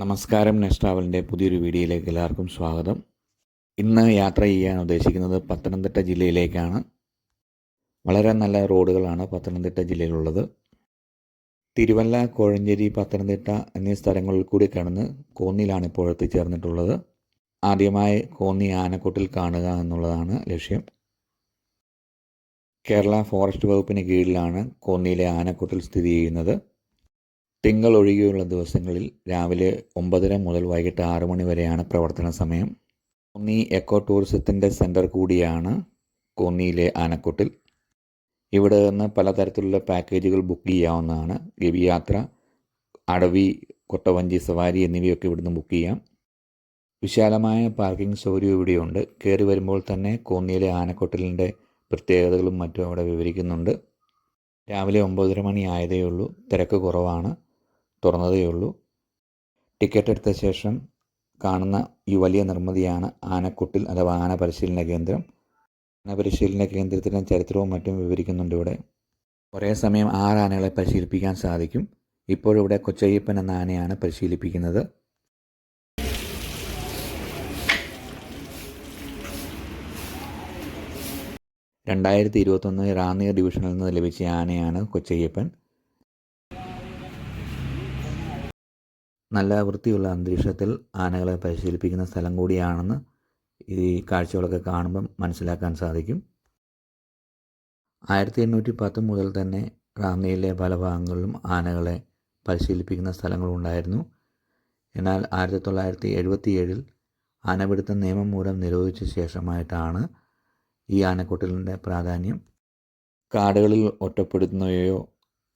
നമസ്കാരം നെക്സ്റ്റ് ട്രാവലിന്റെ പുതിയൊരു വീഡിയോയിലേക്ക് എല്ലാവർക്കും സ്വാഗതം. ഇന്ന് യാത്ര ചെയ്യാൻ ഉദ്ദേശിക്കുന്നത് പത്തനംതിട്ട ജില്ലയിലേക്കാണ്. വളരെ നല്ല റോഡുകളാണ് പത്തനംതിട്ട ജില്ലയിലുള്ളത്. തിരുവല്ല കോഴഞ്ചേരി പത്തനംതിട്ട എന്നീ സ്ഥലങ്ങളിൽ കൂടി കടന്ന് കോന്നിയിലാണ് ഇപ്പോൾ എത്തിച്ചേർന്നിട്ടുള്ളത്. ആദ്യമായി കോന്നി ആനക്കൊട്ടിൽ കാണുക എന്നുള്ളതാണ് ലക്ഷ്യം. കേരള ഫോറസ്റ്റ് വകുപ്പിന് കീഴിലാണ് കോന്നിയിലെ ആനക്കൊട്ടിൽ സ്ഥിതി ചെയ്യുന്നത്. തിങ്കൾ ഒഴികെയുള്ള ദിവസങ്ങളിൽ രാവിലെ ഒമ്പതര മുതൽ വൈകിട്ട് ആറ് മണി വരെയാണ് പ്രവർത്തന സമയം. കോന്നി എക്കോ ടൂറിസത്തിന്റെ സെന്റർ കൂടിയാണ് കോന്നിയിലെ ആനക്കൊട്ടിൽ. ഇവിടെ നിന്ന് പലതരത്തിലുള്ള പാക്കേജുകൾ ബുക്ക് ചെയ്യാവുന്നതാണ്. ഗവിയാത്ര അടവി കൊട്ടവഞ്ചി സവാരി എന്നിവയൊക്കെ ഇവിടുന്ന് ബുക്ക് ചെയ്യാം. വിശാലമായ പാർക്കിംഗ് സൗകര്യം ഇവിടെയുണ്ട്. കയറി വരുമ്പോൾ തന്നെ കോന്നിയിലെ ആനക്കൊട്ടലിന്റെ പ്രത്യേകതകളും മറ്റും അവിടെ വിവരിക്കുന്നുണ്ട്. രാവിലെ ഒമ്പതര മണി ആയതേ ഉള്ളൂ തിരക്ക് കുറവാണ്. തുറന്നതേ ഉള്ളൂ. ടിക്കറ്റ് എടുത്ത ശേഷം കാണുന്ന ഈ വലിയ നിർമ്മിതിയാണ് ആനക്കുട്ടിൽ അഥവാ ആന പരിശീലന കേന്ദ്രം. ആന പരിശീലന കേന്ദ്രത്തിന്റെ ചരിത്രവും മറ്റും വിവരിക്കുന്നുണ്ട് ഇവിടെ. ഒരേ സമയം ആറ് ആനകളെ പരിശീലിപ്പിക്കാൻ സാധിക്കും. ഇപ്പോഴിവിടെ കൊച്ചയ്യപ്പൻ എന്ന ആനയാണ് പരിശീലിപ്പിക്കുന്നത്. രണ്ടായിരത്തി ഇരുപത്തൊന്ന് റാന്നിയ ഡിവിഷനിൽ നിന്ന് ലഭിച്ച ആനയാണ് കൊച്ചയ്യപ്പൻ. നല്ല വൃത്തിയുള്ള അന്തരീക്ഷത്തിൽ ആനകളെ പരിശീലിപ്പിക്കുന്ന സ്ഥലം കൂടിയാണെന്ന് ഈ കാഴ്ചകളൊക്കെ കാണുമ്പം മനസ്സിലാക്കാൻ സാധിക്കും. ആയിരത്തി എണ്ണൂറ്റി പത്ത് മുതൽ തന്നെ റാന്നിയിലെ പല ഭാഗങ്ങളിലും ആനകളെ പരിശീലിപ്പിക്കുന്ന സ്ഥലങ്ങളുണ്ടായിരുന്നു എന്നാൽ ആയിരത്തി തൊള്ളായിരത്തി എഴുപത്തി ഏഴിൽ ആനപിടുത്ത നിയമം മൂലം നിരോധിച്ച ശേഷമായിട്ടാണ് ഈ ആനക്കൊട്ടിലിന്റെ പ്രാധാന്യം. കാടുകളിൽ ഒറ്റപ്പെടുന്നവയോ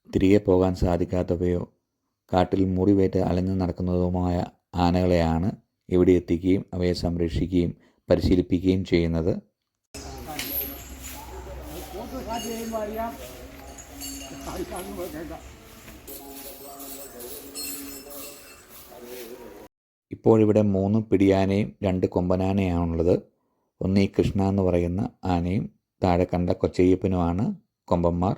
തിരികെ പോകാൻ സാധിക്കാത്തവയോ കാട്ടിൽ മുറിവേറ്റ് അലഞ്ഞു നടക്കുന്നതുമായ ആനകളെയാണ് ഇവിടെ എത്തിക്കുകയും അവയെ സംരക്ഷിക്കുകയും പരിശീലിപ്പിക്കുകയും ചെയ്യുന്നത്. ഇപ്പോഴിവിടെ മൂന്ന് പിടിയാനയും രണ്ട് കൊമ്പനാനയാണുള്ളത് ഒന്ന് ഈ കൃഷ്ണ എന്ന് പറയുന്ന ആനയും താഴെ കണ്ട കൊച്ചയ്യപ്പനുമാണ് കൊമ്പന്മാർ.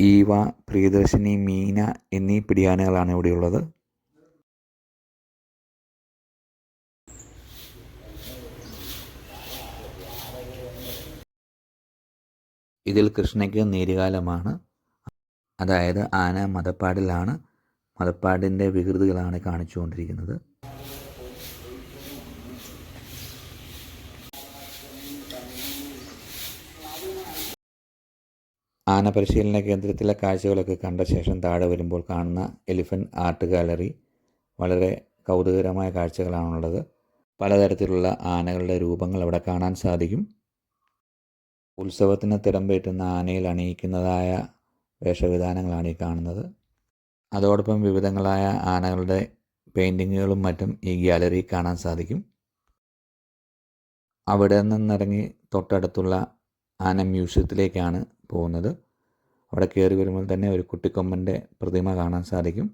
ഈവ പ്രിയദർശിനി മീന എന്നീ പിടിയാനകളാണ് ഇവിടെയുള്ളത്. ഇതിൽ കൃഷ്ണയ്ക്ക് നീരുകാലമാണ്. അതായത് ആന മതപ്പാടിലാണ്. മതപ്പാടിന്റെ വികൃതികളാണ് കാണിച്ചുകൊണ്ടിരിക്കുന്നത്. ആന പരിശീലന കേന്ദ്രത്തിലെ കാഴ്ചകളൊക്കെ കണ്ട ശേഷം താഴെ വരുമ്പോൾ കാണുന്ന എലിഫന്റ് ആർട്ട് ഗാലറി വളരെ കൗതുകകരമായ കാഴ്ചകളാണുള്ളത്. പലതരത്തിലുള്ള ആനകളുടെ രൂപങ്ങൾ അവിടെ കാണാൻ സാധിക്കും. ഉത്സവത്തിന് തിടമ്പേറ്റുന്ന ആനയിൽ അണിയിക്കുന്നതായ വേഷവിധാനങ്ങളാണ് ഈ കാണുന്നത്. അതോടൊപ്പം വിവിധങ്ങളായ ആനകളുടെ പെയിന്റിങ്ങുകളും മറ്റും ഈ ഗ്യാലറി കാണാൻ സാധിക്കും. അവിടെ നിന്നിറങ്ങി തൊട്ടടുത്തുള്ള ആന മ്യൂസിയത്തിലേക്കാണ് പോകുന്നത്. അവിടെ കയറി വരുമ്പോൾ തന്നെ ഒരു കുട്ടിക്കൊമ്പന്റെ പ്രതിമ കാണാൻ സാധിക്കും.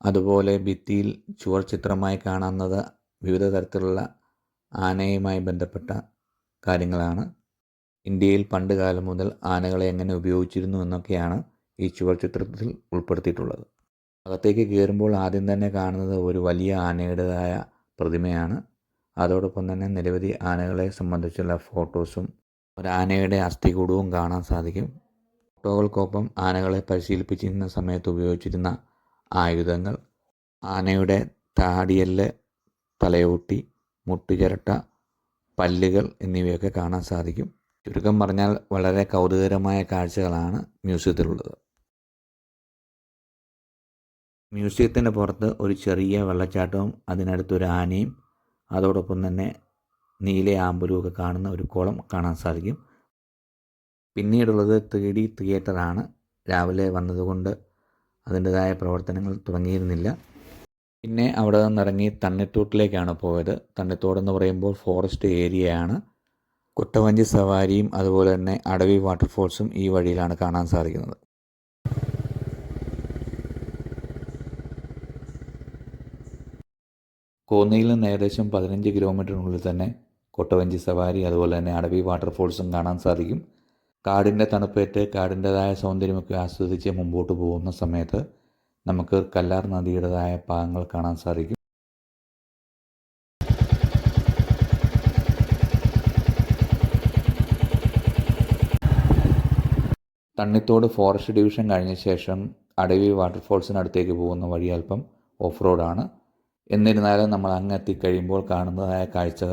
അതുപോലെ ഭിത്തിയിൽ ചുവർ ചിത്രമായി കാണുന്നത് വിവിധ തരത്തിലുള്ള ആനയുമായി ബന്ധപ്പെട്ട കാര്യങ്ങളാണ്. ഇന്ത്യയിൽ പണ്ട് കാലം മുതൽ ആനകളെ എങ്ങനെ ഉപയോഗിച്ചിരുന്നു എന്നൊക്കെയാണ് ഈ ചുവർ ചിത്രത്തിൽ ഉൾപ്പെടുത്തിയിട്ടുള്ളത്. അകത്തേക്ക് കയറുമ്പോൾ ആദ്യം തന്നെ കാണുന്നത് ഒരു വലിയ ആനയുടേതായ പ്രതിമയാണ്. അതോടൊപ്പം തന്നെ നിരവധി ആനകളെ സംബന്ധിച്ചുള്ള ഫോട്ടോസും ഒരാനയുടെ അസ്ഥികൂടവും കാണാൻ സാധിക്കും. ഫോട്ടോകൾക്കൊപ്പം ആനകളെ പരിശീലിപ്പിച്ചിരുന്ന സമയത്ത് ഉപയോഗിച്ചിരുന്ന ആയുധങ്ങൾ. ആനയുടെ താടിയല്ല് തലയൂട്ടി മുട്ടുചിരട്ട പല്ലുകൾ എന്നിവയൊക്കെ കാണാൻ സാധിക്കും. ചുരുക്കം പറഞ്ഞാൽ വളരെ കൗതുകരമായ കാഴ്ചകളാണ് മ്യൂസിയത്തിലുള്ളത്. മ്യൂസിയത്തിന്റെ പുറത്ത് ഒരു ചെറിയ വെള്ളച്ചാട്ടവും അതിനടുത്തൊരു ആനയും അതോടൊപ്പം തന്നെ നീല ആമ്പലുമൊക്കെ കാണുന്ന ഒരു കോളം കാണാൻ സാധിക്കും. പിന്നീടുള്ളത് ത്രീ ഡി തിയേറ്ററാണ്. രാവിലെ വന്നതുകൊണ്ട് അതിന്റെതായ പ്രവർത്തനങ്ങൾ തുടങ്ങിയിരുന്നില്ല. പിന്നെ അവിടെ നിന്നിറങ്ങി തണ്ണിത്തോട്ടിലേക്കാണ് പോയത്. തണ്ണിത്തോട് എന്ന് പറയുമ്പോൾ ഫോറസ്റ്റ് ഏരിയയാണ് കുട്ടവഞ്ചി സവാരിയും അതുപോലെ തന്നെ അടവി വാട്ടർഫോൾസും ഈ വഴിയിലാണ് കാണാൻ സാധിക്കുന്നത്. കോന്നിയിൽ നിന്ന് ഏകദേശം പതിനഞ്ച് കിലോമീറ്ററിനുള്ളിൽ തന്നെ കൊട്ടവഞ്ചി സവാരി അതുപോലെ തന്നെ അടവി വാട്ടർഫോൾസും കാണാൻ സാധിക്കും. കാടിന്റെ തണുപ്പേറ്റ് കാടിന്റെതായ സൗന്ദര്യമൊക്കെ ആസ്വദിച്ച് മുമ്പോട്ട് പോകുന്ന സമയത്ത് നമുക്ക് കല്ലാർ നദിയുടേതായ ഭാഗങ്ങൾ കാണാൻ സാധിക്കും. തണ്ണിത്തോട് ഫോറസ്റ്റ് ഡിവിഷൻ കഴിഞ്ഞ ശേഷം അടവി വാട്ടർഫോൾസിനടുത്തേക്ക് പോകുന്ന വഴി അല്പം ഓഫ് റോഡാണ് എന്നിരുന്നാലും നമ്മൾ അങ്ങെത്തി കഴിയുമ്പോൾ കാണുന്നതായ കാഴ്ച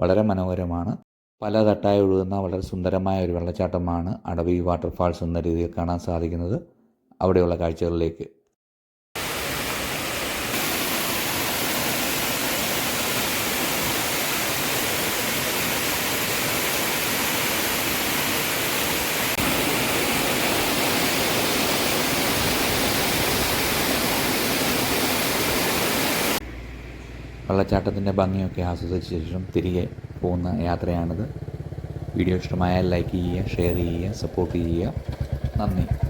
വളരെ മനോഹരമാണ്. പല തട്ടായി ഒഴുകുന്ന വളരെ സുന്ദരമായ ഒരു വെള്ളച്ചാട്ടമാണ് അടവി വാട്ടർഫാൾസ് എന്ന രീതിയിൽ കാണാൻ സാധിക്കുന്നത്. അവിടെയുള്ള കാഴ്ചകളിലേക്ക് വെള്ളച്ചാട്ടത്തിന്റെ ഭംഗിയൊക്കെ ആസ്വദിച്ച ശേഷം തിരികെ പോകുന്ന യാത്രയാണിത്. വീഡിയോ ഇഷ്ടമായാൽ ലൈക്ക് ചെയ്യുക ഷെയർ ചെയ്യുക സപ്പോർട്ട് ചെയ്യുക. നന്ദി.